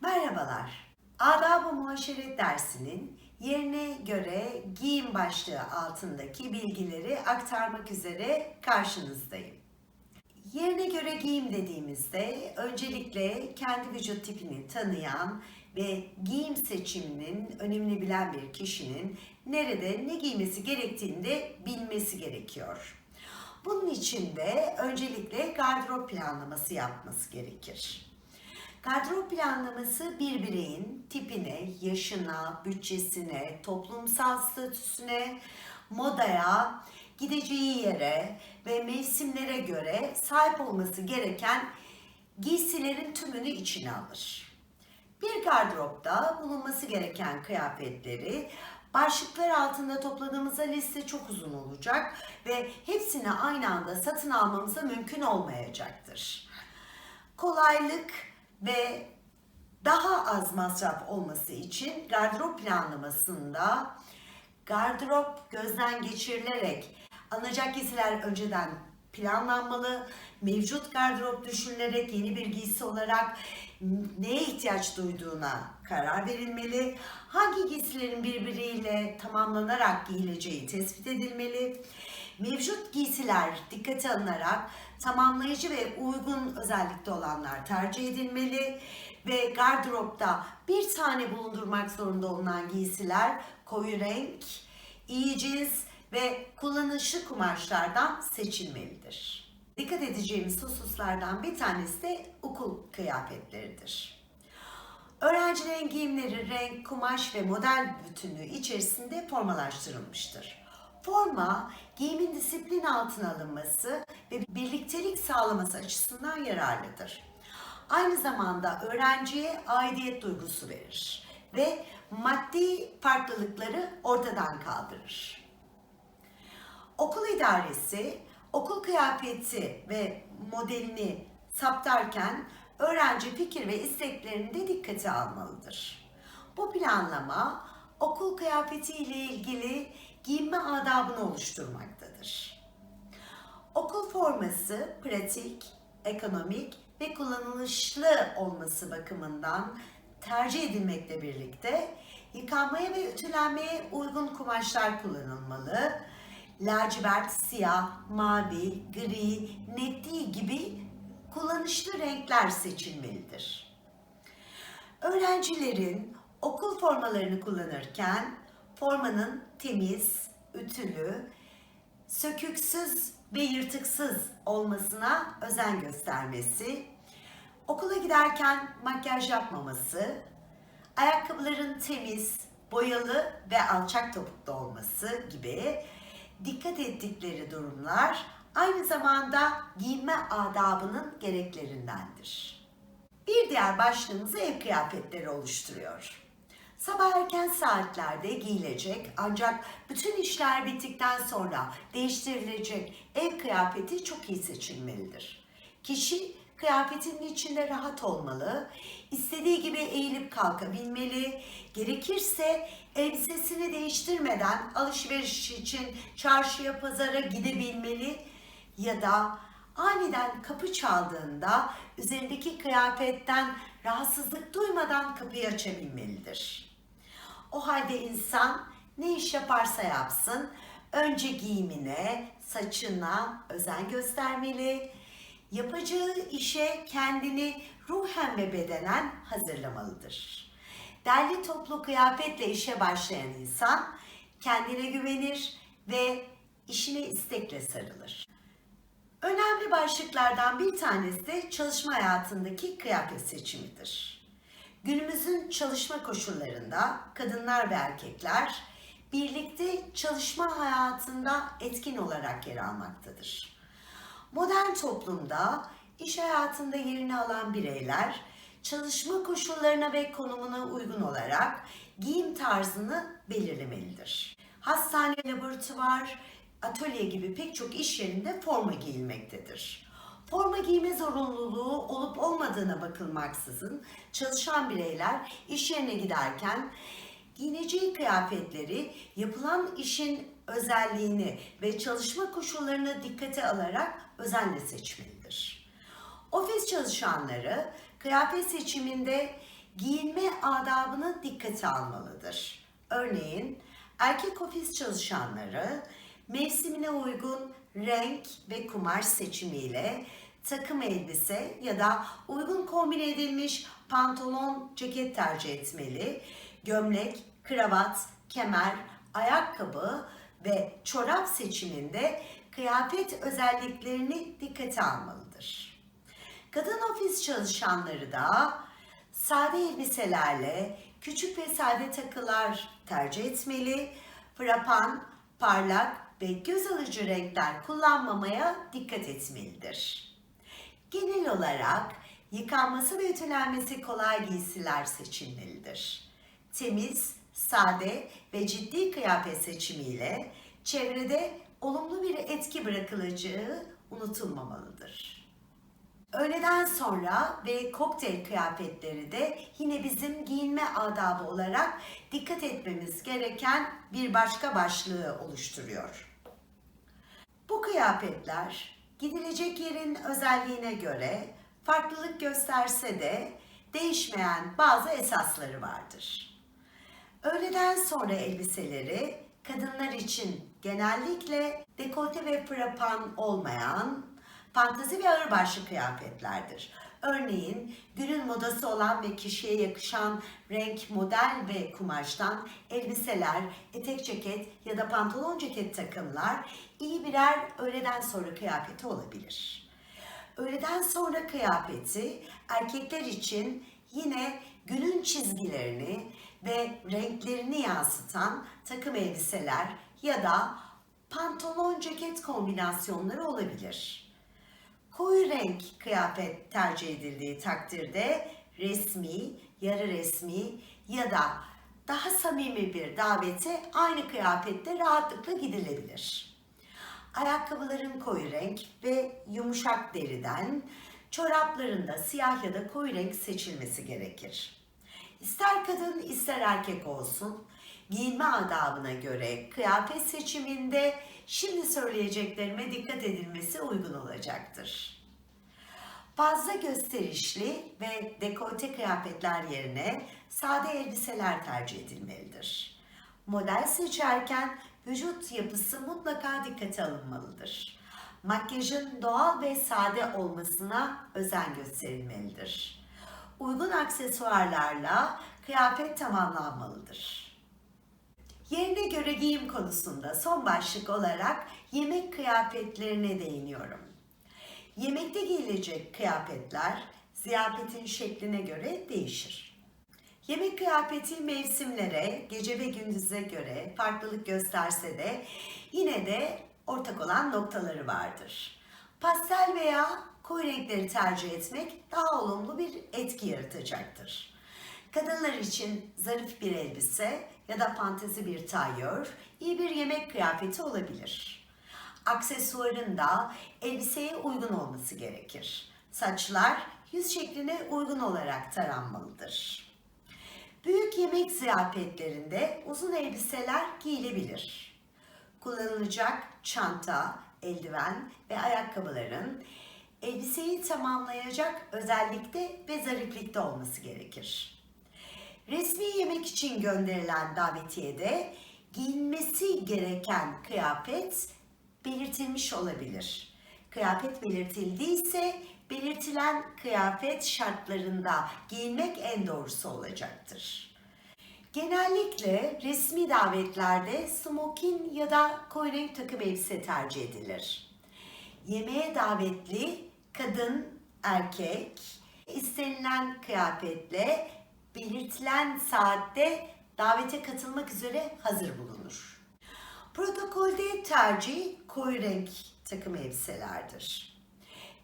Merhabalar. Adab-ı Muaşeret dersinin yerine göre giyim başlığı altındaki bilgileri aktarmak üzere karşınızdayım. Yerine göre giyim dediğimizde öncelikle kendi vücut tipini tanıyan ve giyim seçiminin önemini bilen bir kişinin nerede ne giymesi gerektiğini de bilmesi gerekiyor. Bunun için de öncelikle gardırop planlaması yapması gerekir. Gardırop planlaması bir bireyin tipine, yaşına, bütçesine, toplumsal statüsüne, modaya, gideceği yere ve mevsimlere göre sahip olması gereken giysilerin tümünü içine alır. Bir gardıropta bulunması gereken kıyafetleri başlıklar altında topladığımızda liste çok uzun olacak ve hepsini aynı anda satın almamıza mümkün olmayacaktır. Kolaylık ve daha az masraf olması için gardırop planlamasında gardırop gözden geçirilerek alınacak giysiler önceden planlanmalı, mevcut gardırop düşünülerek yeni bir giysi olarak neye ihtiyaç duyduğuna karar verilmeli, hangi giysilerin birbiriyle tamamlanarak giyileceği tespit edilmeli, mevcut giysiler dikkate alınarak tamamlayıcı ve uygun özellikte olanlar tercih edilmeli ve gardıropta bir tane bulundurmak zorunda olunan giysiler koyu renk, iyi cins ve kullanışlı kumaşlardan seçilmelidir. Dikkat edeceğimiz hususlardan bir tanesi de okul kıyafetleridir. Öğrencilerin giyimleri renk, kumaş ve model bütünlüğü içerisinde formalaştırılmıştır. Forma, giyimin disiplin altına alınması ve birliktelik sağlaması açısından yararlıdır. Aynı zamanda öğrenciye aidiyet duygusu verir ve maddi farklılıkları ortadan kaldırır. Okul idaresi okul kıyafeti ve modelini saptarken öğrenci fikir ve isteklerini de dikkate almalıdır. Bu planlama okul kıyafeti ile ilgili giyinme adabını oluşturmaktadır. Okul forması pratik, ekonomik ve kullanışlı olması bakımından tercih edilmekle birlikte yıkanmaya ve ütülenmeye uygun kumaşlar kullanılmalı. Lacivert, siyah, mavi, gri, netliği gibi kullanışlı renkler seçilmelidir. Öğrencilerin okul formalarını kullanırken formanın temiz, ütülü, söküksüz ve yırtıksız olmasına özen göstermesi, okula giderken makyaj yapmaması, ayakkabıların temiz, boyalı ve alçak topuklu olması gibi dikkat ettikleri durumlar aynı zamanda giyinme adabının gereklerindendir. Bir diğer başlığımız ev kıyafetleri oluşturuyor. Sabah erken saatlerde giyilecek ancak bütün işler bittikten sonra değiştirilecek ev kıyafeti çok iyi seçilmelidir. Kişi kıyafetinin içinde rahat olmalı, istediği gibi eğilip kalkabilmeli, gerekirse elbisesini değiştirmeden alışveriş için çarşıya pazara gidebilmeli ya da aniden kapı çaldığında üzerindeki kıyafetten rahatsızlık duymadan kapıyı açabilmelidir. O halde insan ne iş yaparsa yapsın önce giyimine, saçına özen göstermeli, yapacağı işe kendini ruhen ve bedenen hazırlamalıdır. Derli toplu kıyafetle işe başlayan insan kendine güvenir ve işine istekle sarılır. Önemli başlıklardan bir tanesi çalışma hayatındaki kıyafet seçimidir. Günümüzün çalışma koşullarında kadınlar ve erkekler birlikte çalışma hayatında etkin olarak yer almaktadır. Modern toplumda iş hayatında yerini alan bireyler çalışma koşullarına ve konumuna uygun olarak giyim tarzını belirlemelidir. Hastane, laboratuvar, atölye gibi pek çok iş yerinde forma giyilmektedir. Forma giyme zorunluluğu olup olmadığına bakılmaksızın çalışan bireyler iş yerine giderken giyineceği kıyafetleri yapılan işin özelliğini ve çalışma koşullarını dikkate alarak özenle seçmelidir. Ofis çalışanları kıyafet seçiminde giyinme adabını dikkate almalıdır. Örneğin erkek ofis çalışanları mevsimine uygun renk ve kumaş seçimiyle takım elbise ya da uygun kombin edilmiş pantolon, ceket tercih etmeli. Gömlek, kravat, kemer, ayakkabı ve çorap seçiminde kıyafet özelliklerini dikkate almalıdır. Kadın ofis çalışanları da sade elbiselerle küçük ve sade takılar tercih etmeli. Frapan, parlak ve göz alıcı renkler kullanmamaya dikkat etmelidir. Genel olarak yıkanması ve ütülenmesi kolay giysiler seçilmelidir. Temiz, sade ve ciddi kıyafet seçimiyle çevrede olumlu bir etki bırakılacağı unutulmamalıdır. Öğleden sonra ve kokteyl kıyafetleri de yine bizim giyinme adabı olarak dikkat etmemiz gereken bir başka başlığı oluşturuyor. Bu kıyafetler gidilecek yerin özelliğine göre farklılık gösterse de değişmeyen bazı esasları vardır. Öğleden sonra elbiseleri kadınlar için genellikle dekolte ve frapan olmayan fantazi ve ağırbaşlı kıyafetlerdir. Örneğin günün modası olan ve kişiye yakışan renk, model ve kumaştan elbiseler, etek ceket ya da pantolon ceket takımlar iyi birer öğleden sonra kıyafeti olabilir. Öğleden sonra kıyafeti erkekler için yine günün çizgilerini ve renklerini yansıtan takım elbiseler ya da pantolon ceket kombinasyonları olabilir. Koyu renk kıyafet tercih edildiği takdirde resmi, yarı resmi ya da daha samimi bir davete aynı kıyafette rahatlıkla gidilebilir. Ayakkabıların koyu renk ve yumuşak deriden, çorapların da siyah ya da koyu renk seçilmesi gerekir. İster kadın ister erkek olsun, giyinme adabına göre kıyafet seçiminde şimdi söyleyeceklerime dikkat edilmesi uygun olacaktır. Fazla gösterişli ve dekolte kıyafetler yerine sade elbiseler tercih edilmelidir. Model seçerken vücut yapısı mutlaka dikkate alınmalıdır. Makyajın doğal ve sade olmasına özen gösterilmelidir. Uygun aksesuarlarla kıyafet tamamlanmalıdır. Yerine göre giyim konusunda son başlık olarak yemek kıyafetlerine değiniyorum. Yemekte giyilecek kıyafetler ziyafetin şekline göre değişir. Yemek kıyafeti mevsimlere, gece ve gündüze göre farklılık gösterse de yine de ortak olan noktaları vardır. Pastel veya koyu renkleri tercih etmek daha olumlu bir etki yaratacaktır. Kadınlar için zarif bir elbise ya da fantezi bir tayyör iyi bir yemek kıyafeti olabilir. Aksesuarın da elbiseye uygun olması gerekir. Saçlar yüz şekline uygun olarak taranmalıdır. Büyük yemek ziyafetlerinde uzun elbiseler giyilebilir. Kullanılacak çanta, eldiven ve ayakkabıların elbiseyi tamamlayacak özellikte ve zariflikte olması gerekir. Resmi yemek için gönderilen davetiyede giyinmesi gereken kıyafet belirtilmiş olabilir. Kıyafet belirtildiyse belirtilen kıyafet şartlarında giyinmek en doğrusu olacaktır. Genellikle resmi davetlerde smokin ya da koyu renk takım elbise tercih edilir. Yemeğe davetli kadın, erkek istenilen kıyafetle belirtilen saatte davete katılmak üzere hazır bulunur. Protokolde tercih koyu renk takım elbiselerdir.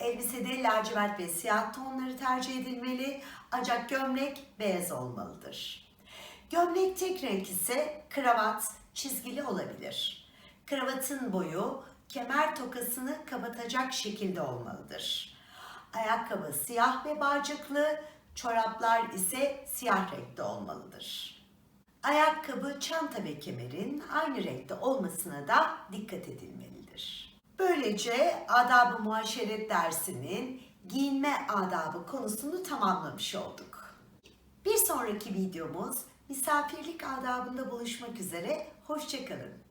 Elbisede lacivert ve siyah tonları tercih edilmeli ancak gömlek beyaz olmalıdır. Gömlek tek renk ise kravat çizgili olabilir. Kravatın boyu kemer tokasını kapatacak şekilde olmalıdır. Ayakkabı siyah ve bağcıklı, çoraplar ise siyah renkte olmalıdır. Ayakkabı, çanta ve kemerin aynı renkte olmasına da dikkat edilmelidir. Böylece adab-ı muaşeret dersinin giyinme adabı konusunu tamamlamış olduk. Bir sonraki videomuz misafirlik adabında buluşmak üzere. Hoşçakalın.